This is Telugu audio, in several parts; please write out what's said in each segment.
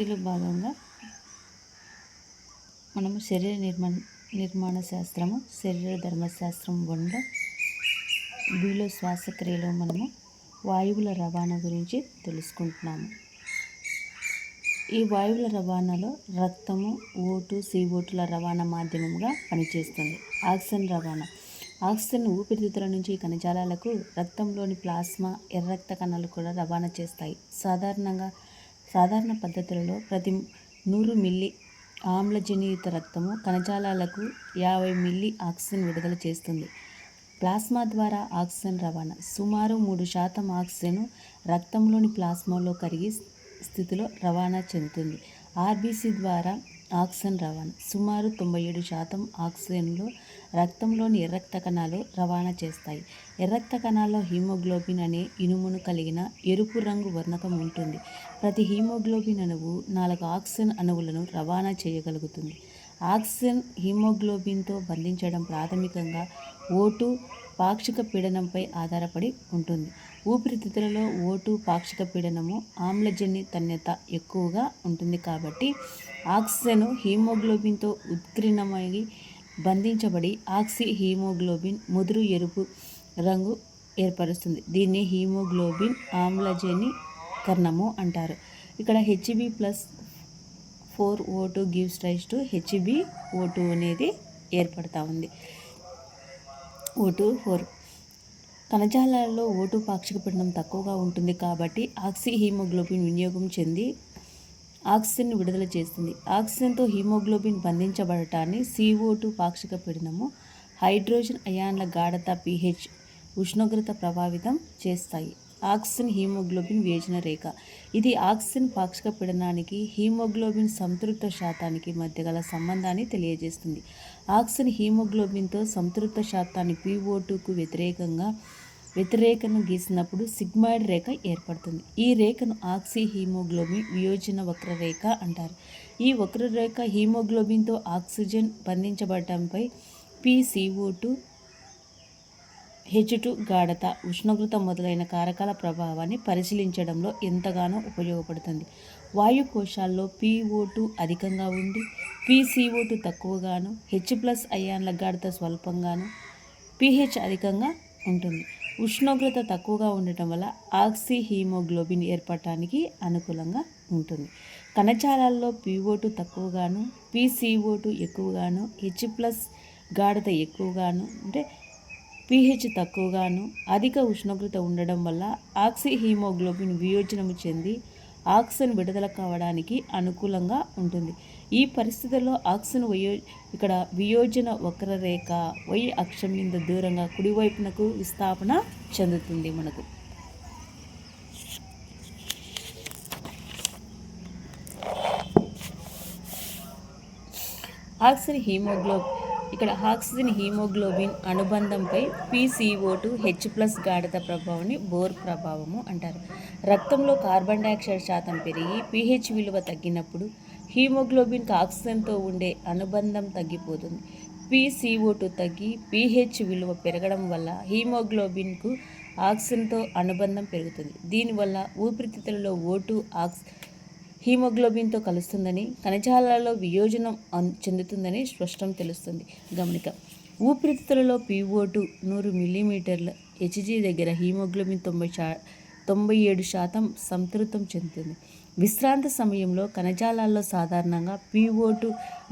లో భాగంగా మనము శరీర నిర్మాణ నిర్మాణ శాస్త్రము శరీర ధర్మశాస్త్రం వండ భూలో శ్వాసక్రియలో మనము వాయువుల రవాణా గురించి తెలుసుకుంటున్నాము. ఈ వాయువుల రవాణాలో రక్తము ఓటు ఓటుల రవాణా మాధ్యమంగా పనిచేస్తుంది. ఆక్సిజన్ రవాణా. ఆక్సిజన్ ఊపిరితిత్తుల నుంచి కణజాలాలకు రక్తంలోని ప్లాస్మా ఎర్ర రక్త కణాలు కూడా రవాణా చేస్తాయి. సాధారణంగా సాధారణ పద్ధతులలో ప్రతి నూరు మిల్లీ ఆమ్లజనీయుత రక్తము కణజాలాలకు యాభై మిల్లీ ఆక్సిజన్ విడుదల చేస్తుంది. ప్లాస్మా ద్వారా ఆక్సిజన్ రవాణా. సుమారు మూడు శాతం ఆక్సిజన్ రక్తంలోని ప్లాస్మాలో కరిగి స్థితిలో రవాణా చెందుతుంది. ఆర్బీసీ ద్వారా ఆక్సిజన్ రవాణా. సుమారు తొంభై ఏడు శాతం ఆక్సిజన్లో రక్తంలోని ఎర్రక్త కణాలు రవాణా చేస్తాయి. ఎర్రక్త కణాల్లో హీమోగ్లోబిన్ అనే ఇనుమును కలిగిన ఎరుపు రంగు వర్ణకం ఉంటుంది. ప్రతి హీమోగ్లోబిన్ అణువు నాలుగు ఆక్సిజన్ అణువులను రవాణా చేయగలుగుతుంది. ఆక్సిజన్ హీమోగ్లోబిన్తో బంధించడం ప్రాథమికంగా ఓటు పాక్షిక పీడనంపై ఆధారపడి ఉంటుంది. ఊపిరితిత్తులలో ఓటు పాక్షిక పీడనము ఆమ్లజని తన్యత ఎక్కువగా ఉంటుంది కాబట్టి ఆక్సిజన్ హీమోగ్లోబిన్తో ఉత్కీర్ణమై బంధించబడి ఆక్సి హీమోగ్లోబిన్ ముదురు ఎరుపు రంగు ఏర్పరుస్తుంది. దీన్ని హీమోగ్లోబిన్ ఆమ్లజని కర్ణము అంటారు. ఇక్కడ HB plus four O two gives rise to HB O two అనేది ఏర్పడతా ఉంది. ఓ టూ ఫోర్ కణజాలాలలో ఓటు పాక్షిక పీడనం తక్కువగా ఉంటుంది కాబట్టి ఆక్సి హీమోగ్లోబిన్ వినియోగం చెంది ఆక్సిజన్ విడుదల చేస్తుంది. ఆక్సిజన్తో హీమోగ్లోబిన్ బంధించబడటాన్ని సిఓ టూ పాక్షిక పీడనము హైడ్రోజన్ అయాన్ల గాఢత పిహెచ్ ఉష్ణోగ్రత ప్రభావితం చేస్తాయి. ఆక్సిజన్ హీమోగ్లోబిన్ వేజన రేఖ. ఇది ఆక్సిజన్ పాక్షిక పీడనానికి హీమోగ్లోబిన్ సంతృప్త శాతానికి మధ్య గల సంబంధాన్ని తెలియజేస్తుంది. ఆక్సిజన్ హీమోగ్లోబిన్తో సంతృప్త శాతాన్ని పిఓ టూకు వ్యతిరేకంగా వ్యతిరేకను గీసినప్పుడు సిగ్మాయిడ్ రేఖ ఏర్పడుతుంది. ఈ రేఖను ఆక్సి హీమోగ్లోబిన్ వియోజన వక్రరేఖ అంటారు. ఈ వక్రరేఖ హీమోగ్లోబిన్తో ఆక్సిజన్ బంధించబడటంపై పిసిఓ టూ హెచ్ టూ గాఢత ఉష్ణోగ్రత మొదలైన కారకాల ప్రభావాన్ని పరిశీలించడంలో ఎంతగానో ఉపయోగపడుతుంది. వాయు కోశాల్లో పిఓ టూ అధికంగా ఉండి పిసిఓ టూ తక్కువగాను హెచ్ ప్లస్ అయాన్ల గాఢత స్వల్పంగాను పిహెచ్ అధికంగా ఉంటుంది. ఉష్ణోగ్రత తక్కువగా ఉండటం వల్ల ఆక్సి హీమోగ్లోబిన్ ఏర్పడటానికి అనుకూలంగా ఉంటుంది. కణజాలాల్లో పిఓ టూ తక్కువగాను పీసీఓ టూ ఎక్కువగాను హెచ్ ప్లస్ గాఢత ఎక్కువగాను అంటే పీహెచ్ తక్కువగాను అధిక ఉష్ణోగ్రత ఉండడం వల్ల ఆక్సి హీమోగ్లోబిన్ వియోజనము చెంది ఆక్సిజన్ విడుదల కావడానికి అనుకూలంగా ఉంటుంది. ఈ పరిస్థితుల్లో ఆక్సిజన్ వయో ఇక్కడ వియోజన వక్రరేఖ వై అక్షం మీద దూరంగా కుడివైపునకు విస్థాపన చెందుతుంది మనకు. ఆక్సిజన్ హీమోగ్లోబ్ ఇక్కడ ఆక్సిజన్ హీమోగ్లోబిన్ అనుబంధంపై పీసీఓ టూ హెచ్ ప్లస్ గాఢత ప్రభావాన్ని బోర్ ప్రభావము అంటారు. రక్తంలో కార్బన్ డైఆక్సైడ్ శాతం పెరిగి పీహెచ్ విలువ తగ్గినప్పుడు హీమోగ్లోబిన్కి ఆక్సిజన్తో ఉండే అనుబంధం తగ్గిపోతుంది. పీసీఓ టూ తగ్గి పీహెచ్ విలువ పెరగడం వల్ల హీమోగ్లోబిన్కు ఆక్సిజన్తో అనుబంధం పెరుగుతుంది. దీనివల్ల ఊపిరితిత్తులలో ఓటు ఆక్సి హీమోగ్లోబిన్తో కలుస్తుందని కణజాలాలలో వియోజనం చెందుతుందని స్పష్టం తెలుస్తుంది. గమనిక ఊపిరితిత్తులలో పీఓటు నూరు మిల్లీమీటర్ల హెచ్జీ దగ్గర హీమోగ్లోబిన్ తొంభై శా తొంభై ఏడు శాతం సంతృప్తం చెందుతుంది. విశ్రాంత సమయంలో కణజాలాల్లో సాధారణంగా పీఓటు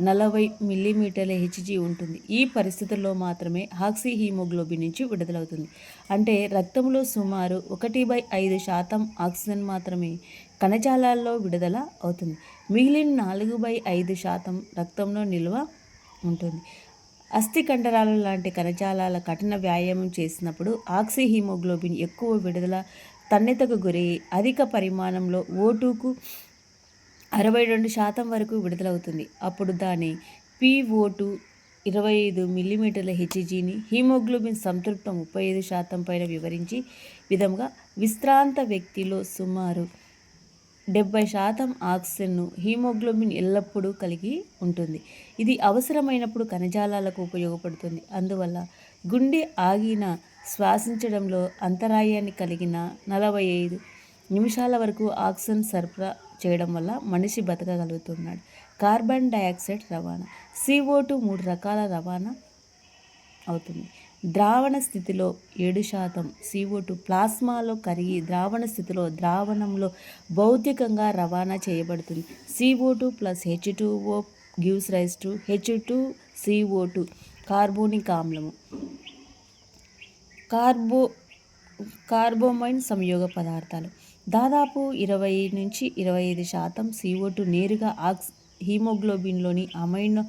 నలభై మిల్లీమీటర్ల హెచ్జీ ఉంటుంది. ఈ పరిస్థితుల్లో మాత్రమే ఆక్సీ హీమోగ్లోబిన్ నుంచి విడుదలవుతుంది. అంటే రక్తంలో సుమారు ఒకటి బై ఐదు శాతం ఆక్సిజన్ మాత్రమే కణజాలాల్లో విడుదల అవుతుంది. మిగిలిన నాలుగు బై ఐదు శాతం రక్తంలో నిల్వ ఉంటుంది. అస్థి కండరాలు లాంటి కణజాలాల కఠిన వ్యాయామం చేసినప్పుడు ఆక్సి హీమోగ్లోబిన్ ఎక్కువ విడుదల తన్నెతకు గురి అధిక పరిమాణంలో ఓటుకు అరవై రెండు శాతం వరకు విడుదలవుతుంది. అప్పుడు దాని పిఓటు ఇరవై ఐదు మిల్లీమీటర్ల హెచ్జీని హీమోగ్లోబిన్ సంతృప్తం ముప్పై ఐదు శాతం పైన వివరించి విధంగా విశ్రాంత వ్యక్తిలో సుమారు డెబ్బై శాతం ఆక్సిజన్ను హీమోగ్లోబిన్ ఎల్లప్పుడూ కలిగి ఉంటుంది. ఇది అవసరమైనప్పుడు కణజాలాలకు ఉపయోగపడుతుంది. అందువల్ల గుండె ఆగిన శ్వాసించడంలో అంతరాయాన్ని కలిగిన నలభై ఐదు నిమిషాల వరకు ఆక్సిజన్ సరఫరా చేయడం వల్ల మనిషి బతకగలుగుతున్నాడు. కార్బన్ డయాక్సైడ్ రవాణా సిఓ టూ మూడు రకాల రవాణా అవుతుంది. ద్రావణ స్థితిలో ఏడు శాతం సిఓటు ప్లాస్మాలో కరిగి ద్రావణ స్థితిలో ద్రావణంలో భౌతికంగా రవాణా చేయబడుతుంది. CO two plus H two O gives rise to H two CO two carbonic ఆమ్లము. కార్బో carbamino సంయోగ పదార్థాలు. దాదాపు ఇరవై నుంచి ఇరవై ఐదు శాతం సిఓటు నేరుగా ఆక్స్ హీమోగ్లోబిన్లోని అమైనో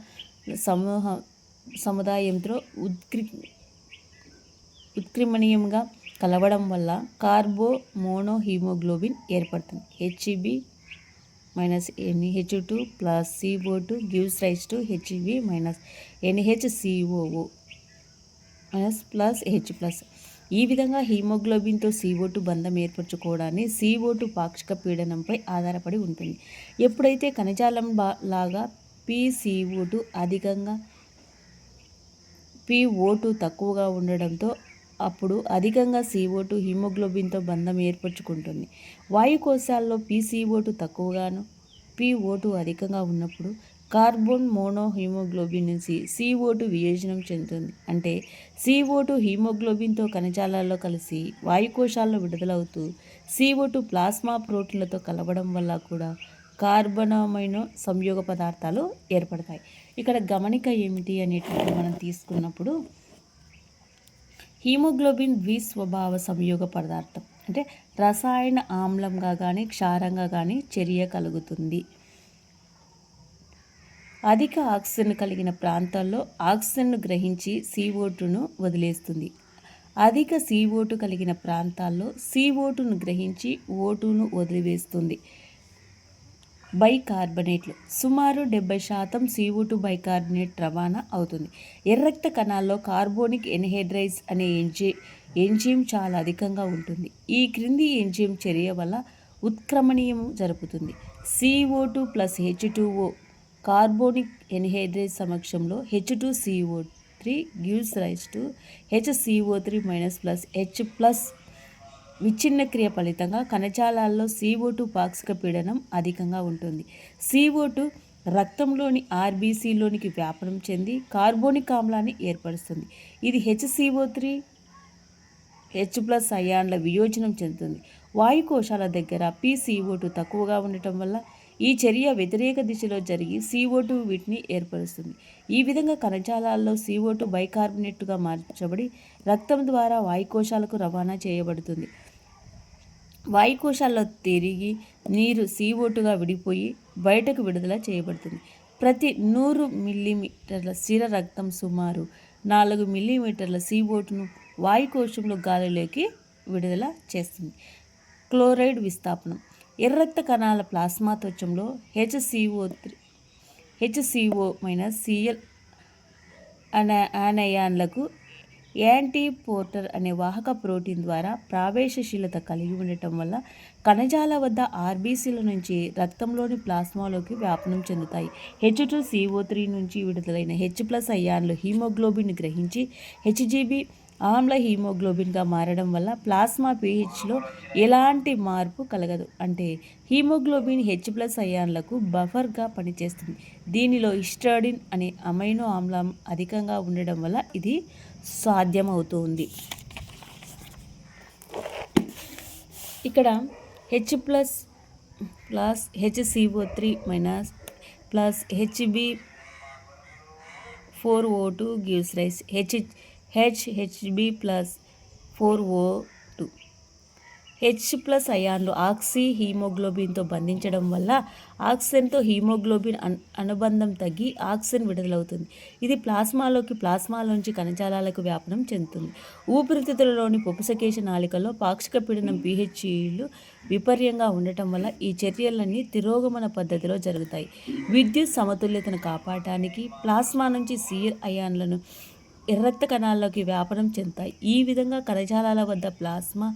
సమూహ సముదాయంతో ఉత్క్రి ఉత్క్రిమణీయంగా కలవడం వల్ల కార్బో మోనో హీమోగ్లోబిన్ ఏర్పడుతుంది HB minus NH two plus CO two gives rise to HB minus NH COO minus plus H plus ఈ విధంగా హీమోగ్లోబిన్తో సిఓ టూ బంధం ఏర్పరచుకోవడాన్ని సిఓ టూ పాక్షిక పీడనంపై ఆధారపడి ఉంటుంది. ఎప్పుడైతే కణజాలం బా లాగా పిసిఓ టూ అధికంగా పిఓ టూ తక్కువగా ఉండడంతో అప్పుడు అధికంగా సీఓ టూ హిమోగ్లోబిన్తో బంధం ఏర్పరచుకుంటుంది. వాయుకోశాల్లో పీసీఓ టూ తక్కువగాను పిఓ టూ అధికంగా ఉన్నప్పుడు కార్బన్ మోనోహీమోగ్లోబిన్ నుంచి సిఓ టూ వియోజనం చెందుతుంది. అంటే సిఓ టూ హిమోగ్లోబిన్తో కణజాలాల్లో కలిసి వాయుకోశాల్లో విడుదలవుతూ సిఓ టూ ప్లాస్మా ప్రోటీన్లతో కలవడం వల్ల కూడా కార్బనమైన సంయోగ పదార్థాలు ఏర్పడతాయి. ఇక్కడ గమనిక ఏమిటి అనేటువంటి మనం తీసుకున్నప్పుడు హీమోగ్లోబిన్ ద్విస్వభావ సంయోగ పదార్థం. అంటే రసాయన ఆమ్లంగా కానీ క్షారంగా కానీ చర్య కలుగుతుంది. అధిక ఆక్సిజన్ కలిగిన ప్రాంతాల్లో ఆక్సిజన్ను గ్రహించి సీఓటును వదిలేస్తుంది. అధిక సీఓటు కలిగిన ప్రాంతాల్లో సీఓటును గ్రహించి ఓటును వదిలివేస్తుంది. బైకార్బనేట్లు. సుమారు డెబ్బై శాతం సీవుటు బైకార్బనేట్ రవాణా అవుతుంది. ఎర్రక్త కణాల్లో కార్బోనిక్ ఎన్హైడ్రైజ్ అనే ఎంజీ ఎంజీమ్ చాలా అధికంగా ఉంటుంది. ఈ క్రింది ఎంజీమ్ చర్య వల్ల ఉత్క్రమణీయం జరుపుతుంది. CO two plus H O carbonic anhydrase సమక్షంలో H two CO three gives rise to H CO three minus plus H plus విచ్ఛిన్న క్రియ ఫలితంగా కణజాలాల్లో సీఓ టూ పాక్షిక పీడనం అధికంగా ఉంటుంది. సీఓ టూ రక్తంలోని ఆర్బీసీలోనికి వ్యాపనం చెంది కార్బోనిక్ ఆమ్లాన్ని ఏర్పరుస్తుంది. ఇది హెచ్సిఓ త్రీ హెచ్ ప్లస్ అయాన్ల వియోజనం చెందుతుంది. వాయుకోశాల దగ్గర పీసీఓ టూ తక్కువగా ఉండటం వల్ల ఈ చర్య వ్యతిరేక దిశలో జరిగి సిఓ టూ వీటిని ఏర్పరుస్తుంది. ఈ విధంగా కణజాలాల్లో సిఓ టూ బైకార్బోనేట్గా మార్చబడి రక్తం ద్వారా వాయుకోశాలకు రవాణా చేయబడుతుంది. వాయుకోశాల్లో తిరిగి నీరు సీఓటుగా విడిపోయి బయటకు విడుదల చేయబడుతుంది. ప్రతి నూరు మిల్లీమీటర్ల స్థిర రక్తం సుమారు నాలుగు మిల్లీమీటర్ల సీఓటును వాయుకోశంలో గాలిలోకి విడుదల చేస్తుంది. క్లోరైడ్ విస్థాపనం. ఎర్రక్త కణాల plasma త్వచంలో HCO three HCO minus CL అన ఆనయాన్లకు యాంటీ పోర్టర్ అనే వాహక ప్రోటీన్ ద్వారా ప్రవేశశీలత కలిగి ఉండటం వల్ల కణజాల వద్ద ఆర్బీసీల నుంచి రక్తంలోని ప్లాస్మాలోకి వ్యాపనం చెందుతాయి. హెచ్ టూ సిఓ త్రీ నుంచి విడుదలైన హెచ్ ప్లస్ అయాన్లు హీమోగ్లోబిన్ గ్రహించి హెచ్జీబీ ఆమ్ల హీమోగ్లోబిన్గా మారడం వల్ల ప్లాస్మా పీహెచ్లో ఎలాంటి మార్పు కలగదు. అంటే హీమోగ్లోబిన్ హెచ్ ప్లస్ అయాన్లకు బఫర్గా పనిచేస్తుంది. దీనిలో హిస్టాడిన్ అనే అమైనో ఆమ్లం అధికంగా ఉండడం వల్ల ఇది సాధ్యమవుతుంది. ఇక్కడ H plus plus HCO three minus plus Hb four O two gives rise. H H Hb plus four O H plus అయాన్లు oxy హీమోగ్లోబిన్తో బంధించడం వల్ల ఆక్సిజన్తో హీమోగ్లోబిన్ అనుబంధం తగ్గి ఆక్సిజన్ విడుదలవుతుంది. ఇది ప్లాస్మాలోకి ప్లాస్మాలోంచి కణజాలాలకు వ్యాపనం చెందుతుంది. ఊపిరితిత్తులలోని పుపసకేశ నాళికలో పాక్షిక పీడనం పీహెచ్ఈలు విపర్యంగా ఉండటం వల్ల ఈ చర్యలన్నీ తిరోగమన పద్ధతిలో జరుగుతాయి. విద్యుత్ సమతుల్యతను కాపాడటానికి ప్లాస్మా నుంచి సీర్ అయాన్లను ఎర్రక్త కణాల్లోకి వ్యాపనం చెందుతాయి. ఈ విధంగా కణజాలాల వద్ద ప్లాస్మా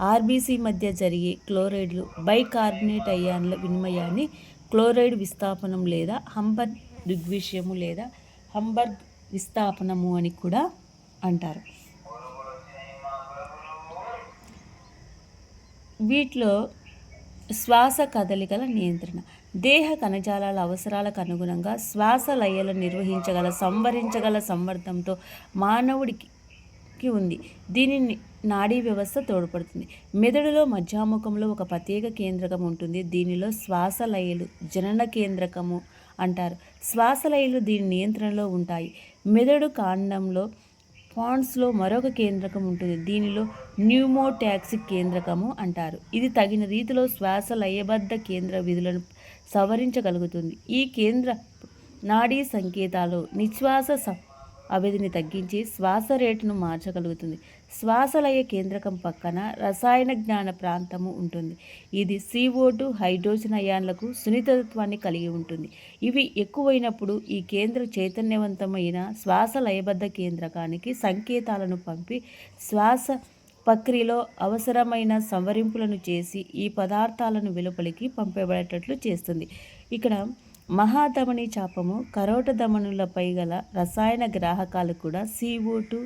ఆర్బీసీ మధ్య జరిగే క్లోరైడ్లు బైకార్బోనేట్ అయాన్ల వినిమయాన్ని క్లోరైడ్ విస్థాపనం లేదా హంబర్ దిగ్విషయము లేదా హంబర్ విస్థాపనము అని కూడా అంటారు. వీటిలో శ్వాస కదలికల నియంత్రణ దేహ కణజాలాల అవసరాలకు అనుగుణంగా శ్వాస లయలు నిర్వహించగల సంవరించగల సంవర్ధంతో మానవుడికి కి ఉంది. దీనిని నాడీ వ్యవస్థ తోడ్పడుతుంది. మెదడులో మధ్యాముఖంలో ఒక ప్రత్యేక కేంద్రకం ఉంటుంది. దీనిలో శ్వాస లయలు జనన కేంద్రకము అంటారు. శ్వాస లయలు దీని నియంత్రణలో ఉంటాయి. మెదడు కాండంలో పాండ్స్లో మరొక కేంద్రకం ఉంటుంది. దీనిలో న్యూమోటాక్సిక్ కేంద్రకము అంటారు. ఇది తగిన రీతిలో శ్వాస లయబద్ధ కేంద్ర విధులను సవరించగలుగుతుంది. ఈ కేంద్ర నాడీ సంకేతాలు నిశ్వాస స అవధిని తగ్గించి శ్వాస రేటును మార్చగలుగుతుంది. శ్వాసలయ కేంద్రకం పక్కన రసాయన జ్ఞాన ప్రాంతము ఉంటుంది. ఇది CO2 హైడ్రోజన్ అయాన్లకు సున్నితత్వాన్ని కలిగి ఉంటుంది. ఇవి ఎక్కువైనప్పుడు ఈ కేంద్ర చైతన్యవంతమైన శ్వాస లయబద్ధ కేంద్రకానికి సంకేతాలను పంపి శ్వాస ప్రక్రియలో అవసరమైన సంవరింపులను చేసి ఈ పదార్థాలను వెలుపలికి పంపబడేటట్లు చేస్తుంది. ఇక్కడ మహాధమని చాపము కరోట ధమనులపై గల రసాయన గ్రాహకాలు కూడా సిఓ టూ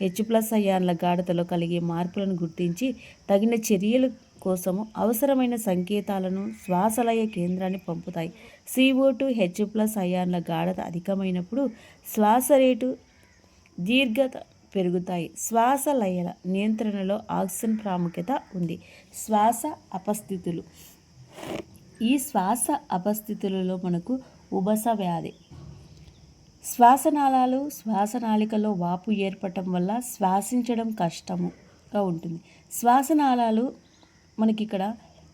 హెచ్ ప్లస్ అయాన్ల గాఢతలో కలిగే మార్పులను గుర్తించి తగిన చర్యల కోసము అవసరమైన సంకేతాలను శ్వాసలయ కేంద్రాన్ని పంపుతాయి. సిఓ టూ హెచ్ ప్లస్ అయాన్ల గాఢత అధికమైనప్పుడు శ్వాస రేటు దీర్ఘత పెరుగుతాయి. శ్వాస లయల నియంత్రణలో ఆక్సిజన్ ప్రాముఖ్యత ఉంది. శ్వాస అపస్థితులు. ఈ శ్వాస అపస్థితులలో మనకు ఉబస వ్యాధి. శ్వాసనాళాలు శ్వాసనాళికలో వాపు ఏర్పడటం వల్ల శ్వాసించడం కష్టముగా ఉంటుంది. శ్వాసనాళాలు మనకి ఇక్కడ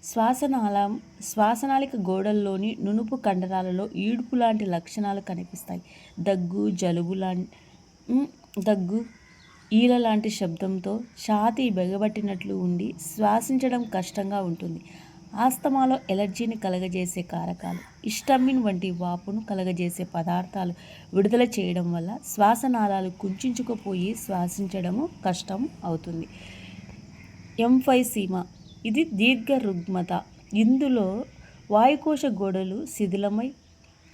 శ్వాసనాళం శ్వాసనాళిక గోడల్లోని నునుపు కండరాలలో ఈడుపు లాంటి లక్షణాలు కనిపిస్తాయి. దగ్గు జలుబు లాంటి దగ్గు ఈల లాంటి శబ్దంతో ఛాతీ బెగబట్టినట్లు ఉండి శ్వాసించడం కష్టంగా ఉంటుంది. ఆస్తమాలో ఎలర్జీని కలగజేసే కారకాలు ఇస్టమిన్ వంటి వాపును కలగజేసే పదార్థాలు విడుదల చేయడం వల్ల శ్వాసనాళాలు కుంచుకుపోయి శ్వాసించడము కష్టం అవుతుంది. ఎంఫైసీమా ఇది దీర్ఘ రుగ్మత ఇందులో వాయుకోశ గోడలు శిథిలమై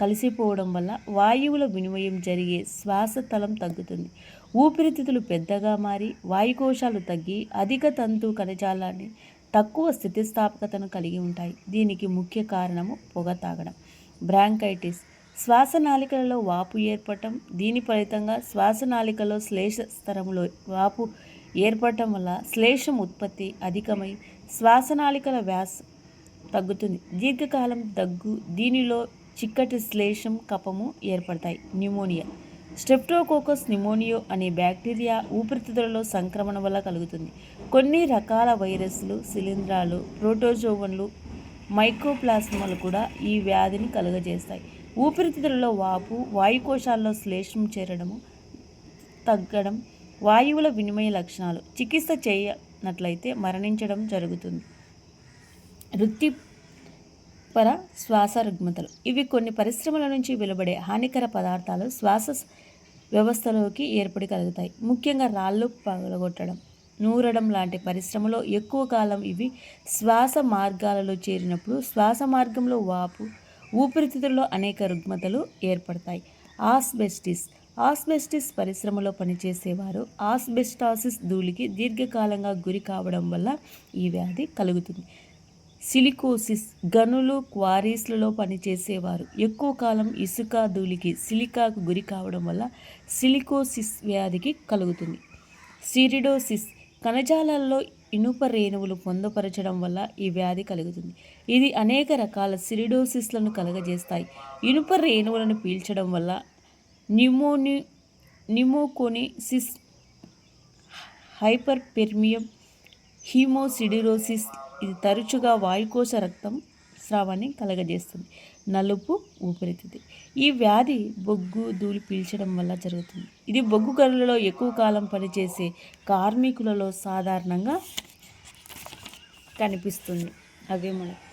కలిసిపోవడం వల్ల వాయువుల వినిమయం జరిగే శ్వాసతలం తగ్గుతుంది. ఊపిరితిత్తులు పెద్దగా మారి వాయుకోశాలు తగ్గి అధిక తంతు కణజాలాన్ని తక్కువ స్థితిస్థాపకతను కలిగి ఉంటాయి. దీనికి ముఖ్య కారణము పొగ తాగడం. బ్రాంకైటిస్. శ్వాసనాళికలలో వాపు ఏర్పడటం. దీని ఫలితంగా శ్వాసనాళికలో శ్లేష స్తరంలో వాపు ఏర్పడటం వల్ల శ్లేషం ఉత్పత్తి అధికమై శ్వాసనాళికల వ్యాస తగ్గుతుంది. దీర్ఘకాలం దగ్గు. దీనిలో చిక్కటి శ్లేషం కపము ఏర్పడతాయి. న్యూమోనియా. స్ట్రెప్టోకోకస్ నిమోనియో అనే బ్యాక్టీరియా ఊపిరితిత్తులలో సంక్రమణ వల్ల కలుగుతుంది. కొన్ని రకాల వైరస్లు శిలీంధ్రాలు ప్రోటోజోవన్లు మైక్రోప్లాస్మాలు కూడా ఈ వ్యాధిని కలుగజేస్తాయి. ఊపిరితిత్తులలో వాపు వాయుకోశాల్లో శ్లేషం చేరడము తగ్గడం వాయువుల వినిమయ లక్షణాలు చికిత్స చేయనట్లయితే మరణించడం జరుగుతుంది. వృత్తిపర శ్వాస రుగ్మతలు. ఇవి కొన్ని పరిశ్రమల నుంచి వెలువడే హానికర పదార్థాలు శ్వాస వ్యవస్థలోకి ఏర్పడి కలుగుతాయి ముఖ్యంగా రాళ్ళు పగలగొట్టడం నూరడం లాంటి పరిశ్రమలో ఎక్కువ కాలం ఇవి శ్వాస మార్గాలలో చేరినప్పుడు శ్వాస మార్గంలో వాపు ఊపిరితిత్తుల్లో అనేక రుగ్మతలు ఏర్పడతాయి. ఆస్బెస్టిస్ ఆస్బెస్టిస్ పరిశ్రమలో పనిచేసేవారు ఆస్బెస్టాసిస్ ధూళికి దీర్ఘకాలంగా గురి కావడం వల్ల ఈ వ్యాధి కలుగుతుంది. సిలికోసిస్ గనులు క్వారీస్లలో పనిచేసేవారు. ఎక్కువ కాలం ఇసుక ధూళికి సిలికాకు గురి కావడం వల్ల సిలికోసిస్ వ్యాధికి కలుగుతుంది. సిరిడోసిస్ కణజాలాల్లో ఇనుప రేణువులు పొందపరచడం వల్ల ఈ వ్యాధి కలుగుతుంది. ఇది అనేక రకాల సిరిడోసిస్లను కలగజేస్తాయి. ఇనుప రేణువులను పీల్చడం వల్ల న్యూమోని న్యూమోకోనిసిస్ హైపర్పెర్మియం హీమోసిడిరోసిస్ ఇది తరచుగా వాయుకోశ రక్తం స్రావాన్ని కలగజేస్తుంది. నలుపు ఊపిరితిత్తి ఈ వ్యాధి బొగ్గు ధూళి పీల్చడం వల్ల జరుగుతుంది. ఇది బొగ్గు గనులలో ఎక్కువ కాలం పనిచేసే కార్మికులలో సాధారణంగా కనిపిస్తుంది. అవే మనకు